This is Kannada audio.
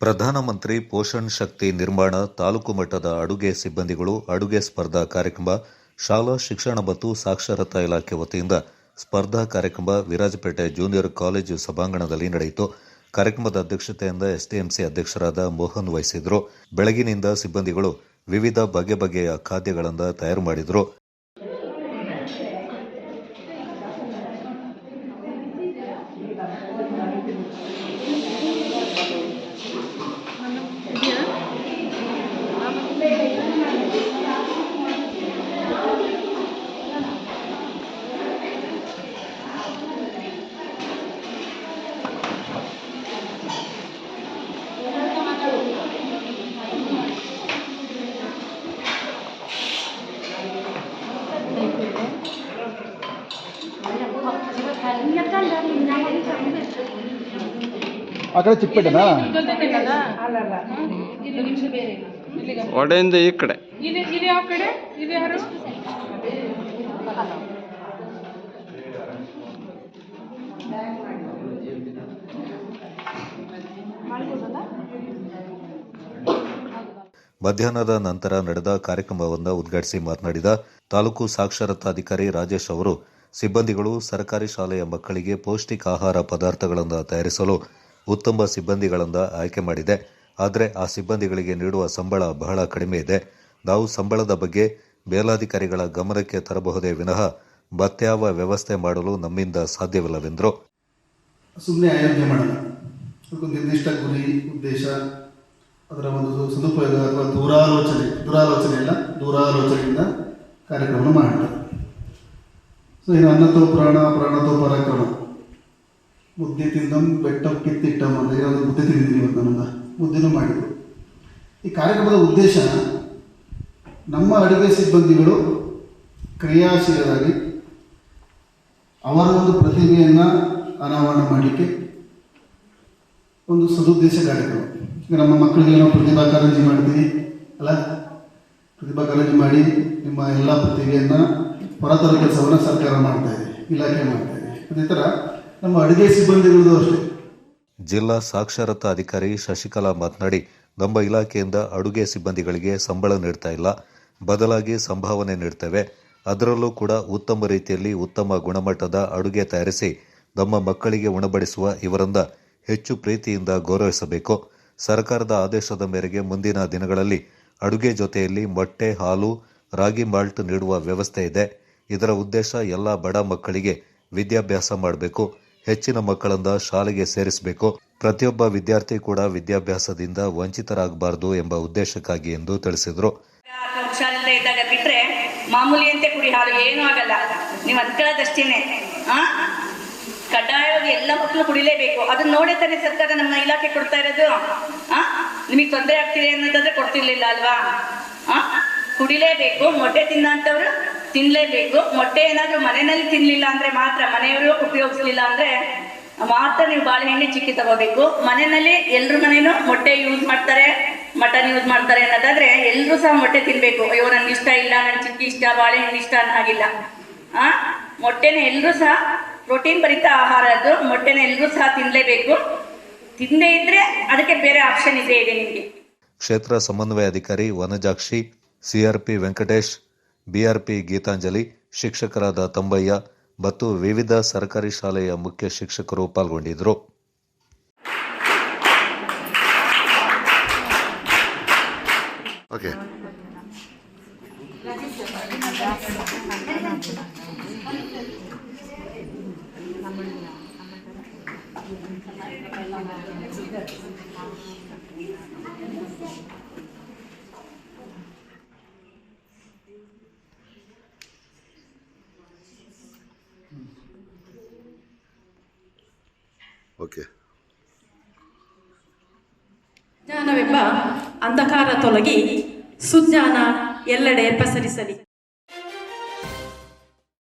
ಪ್ರಧಾನಮಂತ್ರಿ ಪೋಷಣ್ ಶಕ್ತಿ ನಿರ್ಮಾಣ ತಾಲೂಕು ಮಟ್ಟದ ಅಡುಗೆ ಸಿಬ್ಬಂದಿಗಳು ಅಡುಗೆ ಸ್ಪರ್ಧಾ ಕಾರ್ಯಕ್ರಮ, ಶಾಲಾ ಶಿಕ್ಷಣ ಮತ್ತು ಸಾಕ್ಷರತಾ ಇಲಾಖೆ ವತಿಯಿಂದ ಸ್ಪರ್ಧಾ ಕಾರ್ಯಕ್ರಮ ವಿರಾಜಪೇಟೆ ಜೂನಿಯರ್ ಕಾಲೇಜು ಸಭಾಂಗಣದಲ್ಲಿ ನಡೆಯಿತು. ಕಾರ್ಯಕ್ರಮದ ಅಧ್ಯಕ್ಷತೆಯಿಂದ ಎಸ್ಡಿಎಂಸಿ ಅಧ್ಯಕ್ಷರಾದ ಮೋಹನ್ ವಹಿಸಿದ್ರು. ಬೆಳಗಿನಿಂದ ಸಿಬ್ಬಂದಿಗಳು ವಿವಿಧ ಬಗೆ ಬಗೆಯ ಖಾದ್ಯಗಳನ್ನು ತಯಾರು ಮಾಡಿದ್ರು. ಆ ಕಡೆ ಚಿಕ್ಕಪೇಟೆನಾ? ಒಡೆಯಿಂದ ಈ ಕಡೆ. ಮಧ್ಯಾಹ್ನದ ನಂತರ ನಡೆದ ಕಾರ್ಯಕ್ರಮವನ್ನು ಉದ್ಘಾಟಿಸಿ ಮಾತನಾಡಿದ ತಾಲೂಕು ಸಾಕ್ಷರತಾ ಅಧಿಕಾರಿ ರಾಜೇಶ್ ಅವರು ಸಿಬ್ಬಂದಿಗಳು ಸರ್ಕಾರಿ ಶಾಲೆಯ ಮಕ್ಕಳಿಗೆ ಪೌಷ್ಟಿಕ ಆಹಾರ ಪದಾರ್ಥಗಳನ್ನು ತಯಾರಿಸಲು ಉತ್ತಮ ಸಿಬ್ಬಂದಿಗಳಿಂದ ಆಯ್ಕೆ ಮಾಡಿದೆ. ಆದರೆ ಆ ಸಿಬ್ಬಂದಿಗಳಿಗೆ ನೀಡುವ ಸಂಬಳ ಬಹಳ ಕಡಿಮೆ ಇದೆ. ನಾವು ಸಂಬಳದ ಬಗ್ಗೆ ಮೇಲಾಧಿಕಾರಿಗಳ ಗಮನಕ್ಕೆ ತರಬಹುದೇ ವಿನಃ ಮತ್ಯಾವ ವ್ಯವಸ್ಥೆ ಮಾಡಲು ನಮ್ಮಿಂದ ಸಾಧ್ಯವಿಲ್ಲವೆಂದರು. ಸುಮ್ಮನೆ ಆಯೋಜನೆ ಮಾಡೋಣ ಅದಕ್ಕೊಂದು ನಿರ್ದಿಷ್ಟ ಗುರಿ, ಉದ್ದೇಶ, ಅದರ ಒಂದು ಸದುಪಯೋಗ ಅಥವಾ ದೂರಾಲೋಚನೆ, ದುರಾಲೋಚನೆ ಇಲ್ಲ ದೂರಾಲೋಚನೆಯಿಂದ ಕಾರ್ಯಕ್ರಮ ಮಾಡ್ತಾರೆ. ಅನ್ನತೋ ಪ್ರಾಣ ಪ್ರಾಣತೋ ಪರಾಕ್ರಮ. ಮುದ್ದೆ ತಿಂದಂ ಬೆಟ್ಟ ಕಿತ್ತಿಟ್ಟಂ ಅಂತ ಮುದ್ದೆ ತಿಂದಿದ್ದೀನಿ ಇವತ್ತು ನನ್ನ ಮುದ್ದೆನೂ ಮಾಡಿದ್ರು. ಈ ಕಾರ್ಯಕ್ರಮದ ಉದ್ದೇಶ ನಮ್ಮ ಅಡುಗೆ ಸಿಬ್ಬಂದಿಗಳು ಕ್ರಿಯಾಶೀಲರಾಗಿ ಅವರ ಒಂದು ಪ್ರತಿಭೆಯನ್ನು ಅನಾವರಣ ಮಾಡಲಿಕ್ಕೆ ಒಂದು ಸದುದ್ದೇಶ ಕಾರ್ಯಕ್ರಮ. ಈಗ ನಮ್ಮ ಮಕ್ಕಳಿಗೆ ನಾವು ಪ್ರತಿಭಾ ಕಾರಂಜಿ ಮಾಡ್ತೀವಿ ಅಲ್ಲ? ಪ್ರತಿಭಾ ಕಾರಂಜಿ ಮಾಡಿ ನಿಮ್ಮ ಎಲ್ಲ ಪ್ರತಿಭೆಯನ್ನು ಹೊರತರೋ ಕೆಲಸವನ್ನು ಸರ್ಕಾರ ಮಾಡ್ತಾ ಇದೆ, ಇಲಾಖೆ ಮಾಡ್ತಾ ಇದೆ. ಅದೇ ಥರ ನಮ್ಮ ಅಡುಗೆ ಸಿಬ್ಬಂದಿಗಳದ್ದು ಅಷ್ಟೇ. ಜಿಲ್ಲಾ ಸಾಕ್ಷರತಾ ಅಧಿಕಾರಿ ಶಶಿಕಲಾ ಮಾತನಾಡಿ, ನಮ್ಮ ಇಲಾಖೆಯಿಂದ ಅಡುಗೆ ಸಿಬ್ಬಂದಿಗಳಿಗೆ ಸಂಬಳ ನೀಡ್ತಾ ಇಲ್ಲ. ಬದಲಾಗಿ ಸಂಭಾವನೆ ನೀಡ್ತೇವೆ. ಅದರಲ್ಲೂ ಕೂಡ ಉತ್ತಮ ರೀತಿಯಲ್ಲಿ ಉತ್ತಮ ಗುಣಮಟ್ಟದ ಅಡುಗೆ ತಯಾರಿಸಿ ನಮ್ಮ ಮಕ್ಕಳಿಗೆ ಉಣಬಡಿಸುವ ಇವರಿಂದ ಹೆಚ್ಚು ಪ್ರೀತಿಯಿಂದ ಗೌರವಿಸಬೇಕು. ಸರ್ಕಾರದ ಆದೇಶದ ಮೇರೆಗೆ ಮುಂದಿನ ದಿನಗಳಲ್ಲಿ ಅಡುಗೆ ಜೊತೆಯಲ್ಲಿ ಮೊಟ್ಟೆ, ಹಾಲು, ರಾಗಿ, ಮಾಲ್ಟ್ ನೀಡುವ ವ್ಯವಸ್ಥೆ ಇದೆ. ಇದರ ಉದ್ದೇಶ ಎಲ್ಲ ಬಡ ಮಕ್ಕಳಿಗೆ ವಿದ್ಯಾಭ್ಯಾಸ ಮಾಡಬೇಕು, ಹೆಚ್ಚಿನ ಮಕ್ಕಳನ್ನ ಶಾಲೆಗೆ ಸೇರಿಸಬೇಕು. ಪ್ರತಿಯೊಬ್ಬ ವಿದ್ಯಾರ್ಥಿ ಕೂಡ ವಿದ್ಯಾಭ್ಯಾಸದಿಂದ ವಂಚಿತರಾಗಬಾರದು ಎಂಬ ಉದ್ದೇಶಕ್ಕಾಗಿ ಎಂದು ತಿಳಿಸಿದರು. ಹುಷಾರಿಲ್ಲದೆ ಇದ್ದಾಗ ಬಿಟ್ರೆ ಮಾಮೂಲಿ ಅಂತೆ ಕುಡಿ, ಹಾಲು ಏನೂ ಆಗಲ್ಲ. ನೀವು ಅನ್ಕೊಳ್ಳೋದಷ್ಟೇನೆ ಕಡ್ಡಾಯವಾಗಿ ಎಲ್ಲ ಮಕ್ಕಳು ಕುಡಿಲೇಬೇಕು. ಅದನ್ನ ನೋಡೇ ತಾನೆ ಸರ್ಕಾರ ನಮ್ಮ ಇಲಾಖೆ ಕೊಡ್ತಾ ಇರೋದು, ಆ? ನಿಮಗೆ ತೊಂದರೆ ಆಗ್ತಿದೆ ಅನ್ನೋದಾದ್ರೆ ಕೊಡ್ತಿರ್ಲಿಲ್ಲ ಅಲ್ವಾ? ಆ? ಕುಡಿಲೇಬೇಕು, ಮೊಟ್ಟೆ ತಿನ್ನಂತವ್ರು ತಿನ್ಲೇಬೇಕು. ಮೊಟ್ಟೆ ಏನಾದ್ರೂ ಮನೆಯಲ್ಲಿ ತಿನ್ಲಿಲ್ಲ ಅಂದ್ರೆ ಮಾತ್ರ, ಮನೆಯವರು ಉಪಯೋಗಿಸ್ಲಿಲ್ಲ ಅಂದ್ರೆ ಮಾತ್ರ ನೀವು ಬಾಳೆಹಣ್ಣೆ ಚಿಕ್ಕಿ ತಗೋಬೇಕು. ಮನೆಯಲ್ಲಿ ಎಲ್ರ ಮನೇನು ಮೊಟ್ಟೆ ಯೂಸ್ ಮಾಡ್ತಾರೆ, ಮಟನ್ ಯೂಸ್ ಮಾಡ್ತಾರೆ ಅನ್ನೋದಾದ್ರೆ ಎಲ್ಲರೂ ಸಹ ಮೊಟ್ಟೆ ತಿನ್ಬೇಕು. ಅಯ್ಯೋ ನನ್ಗೆ ಇಷ್ಟ ಇಲ್ಲ ನನ್ ಚಿಕ್ಕಿ ಇಷ್ಟ, ಬಾಳೆಹಣ್ಣು ಇಷ್ಟ ಹಾಗಿಲ್ಲ ಆ? ಮೊಟ್ಟೆನ ಎಲ್ಲರೂ ಸಹ ಪ್ರೋಟೀನ್ ಭರಿತ ಆಹಾರ ಅದು. ಮೊಟ್ಟೆನ ಎಲ್ಲರೂ ಸಹ ತಿನ್ಲೇಬೇಕು. ತಿಂದೇ ಇದ್ರೆ ಅದಕ್ಕೆ ಬೇರೆ ಆಪ್ಷನ್ ಇದೆ ಇದೆ ನಿಮಗೆ. ಕ್ಷೇತ್ರ ಸಮನ್ವಯ ಅಧಿಕಾರಿ ವನಜಾಕ್ಷಿ ಸಿಆರ್ಪಿ ವೆಂಕಟೇಶ್ ಬಿಆರ್ಪಿ ಗೀತಾಂಜಲಿ ಶಿಕ್ಷಕರಾದ ತಂಬಯ್ಯ ಮತ್ತು ವಿವಿಧ ಸರ್ಕಾರಿ ಶಾಲೆಯ ಮುಖ್ಯ ಶಿಕ್ಷಕರು ಪಾಲ್ಗೊಂಡಿದ್ದರು. ಓಕೆ ಜ್ಞಾನವೆಂಬ ಅಂಧಕಾರ ತೊಲಗಿ ಸುಜ್ಞಾನ ಎಲ್ಲೆಡೆ ಪಸರಿಸಲಿ.